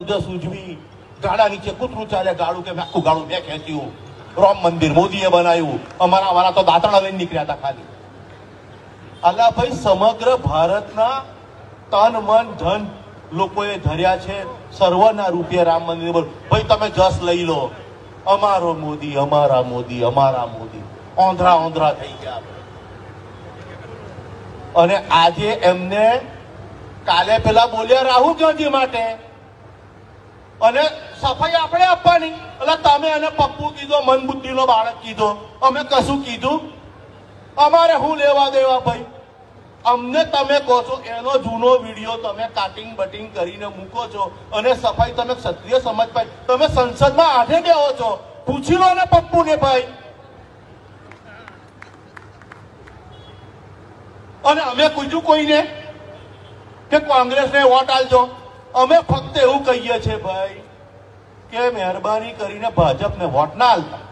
દસ ઉજવી ગાડા નીચે કૂતરું ચાલે ગાડું કે આખું ગાડું મેં ખેંચ્યું. રામ મંદિર મોદીએ બનાવ્યું. અમારા અમારા તો દાંતણા લઈને નીકળ્યા હતા ખાલી. અલા ભાઈ, સમગ્ર ભારતના તન, મન, ધન લોકોએ ધર્યા છે. સર્વના રૂપિયા રામ મંદિર પર ભાઈ, તમે જસ લઈ લો. અમારો મોદી, અમારા મોદી અમારા મોદી. ઓંધરા ઓંધરા થઈ ગયા અને આજે એમને કાલે પેલા બોલ્યા રાહુલ ગાંધી માટે. અને સફાઈ આપણે આપવાની. એટલે તમે એને પપ્પુ કીધો મન બુદ્ધિનો બાળક કીધો. અમે કશું કીધું? અમારે શું લેવા દેવા ભાઈ? અમને તમે કહો છો, એનો જૂનો વીડિયો તમે કાટિંગ બટિંગ કરીને મૂકો છો અને સફાઈ તમે ક્ષત્રિય સમાજ ભાઈ તમે સંસદમાં આઠે બેહો છો. પૂછી લો ને પપ્પુને ભાઈ. અને અમે કીધું કોઈને? કે કોંગ્રેસને વોટ આલજો અમે ફક્ત એવું કહીએ છીએ ભાઈ કે મહેરબાની કરીને ભાજપને વોટ ના આલતા